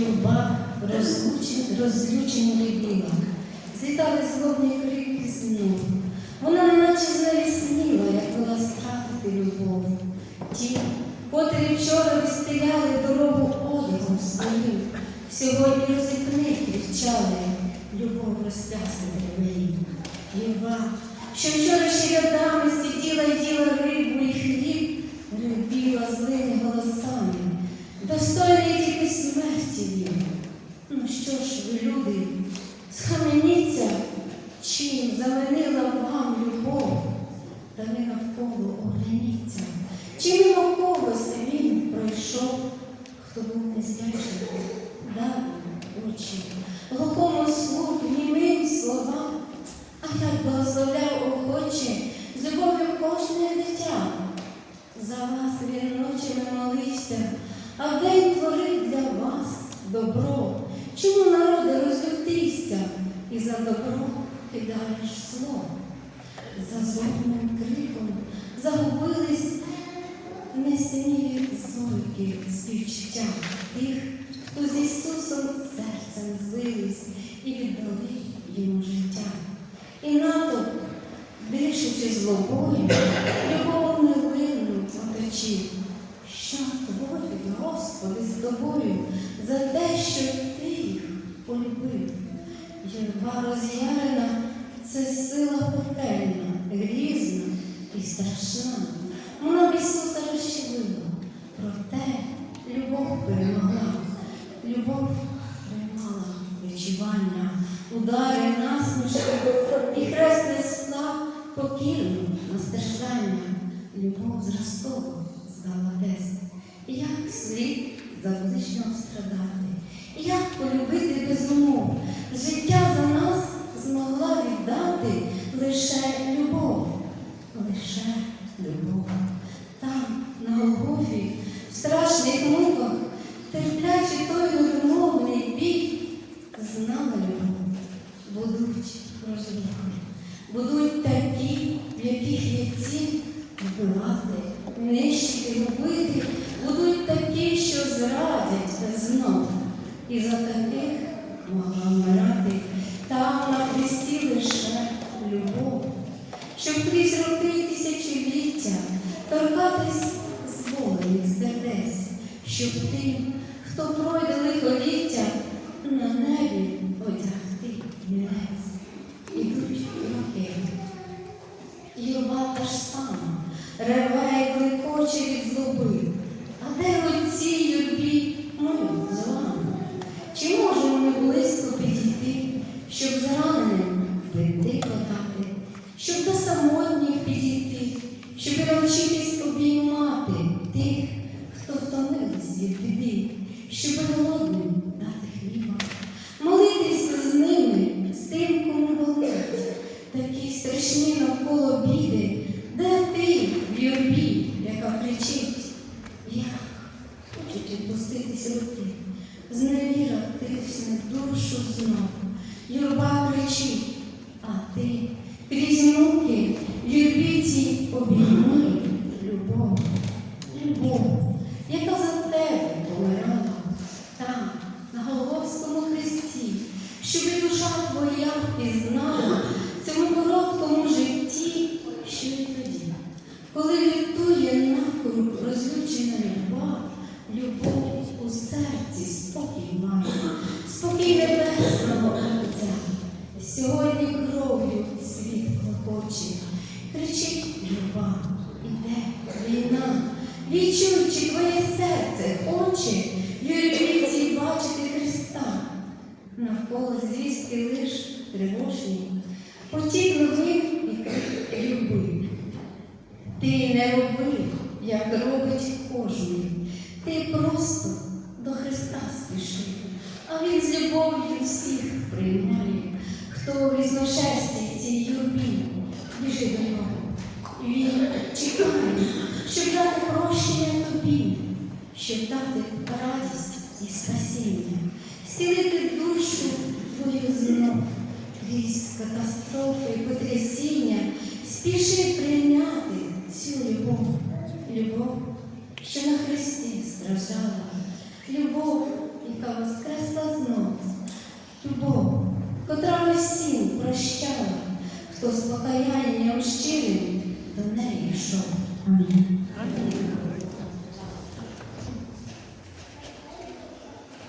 юрба розлючені ревіла. Злітали злобні крики знов. Вона наче знавісніла, як була стратити любов. Ті, котрі вчора вистеляли дорогу одягом своїм, сьогодні розікни кричали, любов розтясти двері. Єва, що вчора ще рядами сиділа і їла чим заманила вам любов, та ви навколо огляніться, чи мимо когось він пройшов, хто був незрячий, дав очі, глухому слух, німим словам, а як благословляв охоче з любов'ю кожне дитя. За вас він ночами молився, а вдень творив для вас добро. Чому народи розлютися і за добро кидаєш слово, За зорним криком загубились несмілі зойки співчуття тих, хто з Ісусом серцем злились і віддали йому життя. І натовп, дишучи злобою, любов і страшна. Вона Ісуса розчинила, проте любов перемогла, любов приймала відчування, удари насмішки і хресний слав покірно на страждання. Любов зростова здала тест. Як слід за ближнього страдати, як полюбити без умов. Життя за нас змогла віддати лише любов, лише любов. Там, на Голгофі, в страшних муках, терплячи той невимовний біль, знала любов, будуть розрухи, будуть такі, в яких є ціль вбивати, нищити, любити, будуть такі, що зрадять знов. І за таких могла вмирати. Там на хресті лише любов, щоб крізь роки тисячоліття торкатись зболених сердець, щоб тим, хто пройде і клекоче від злоби. А де оці цій юрбі ми яка кричить, як? Хочуть відпуститись руки. Зневіра тисне душу знову, юрба кричить, а ти крізь муки в юрбі цій обійми любов, любов, яка за тебе помирала там, на Голгофському хресті, щоб і душа твоя пізнала Відчуй, чи твоє серце хоче юрбіці бачити Христа. Навколо звістки лиш тривожні, потік новин і крик люби. Ти не роби, як робить кожний. Ти просто до Христа спіши, а Він з любов'ю і спасіння, зцілити душу твою знов. Крізь катастрофи і потрясіння, спіши прийняти цю любов, любов, що на Христі страждала, любов, яка воскресла знов, любов, котра усім прощала, хто з покаянням щирим до неї йшов. Амінь.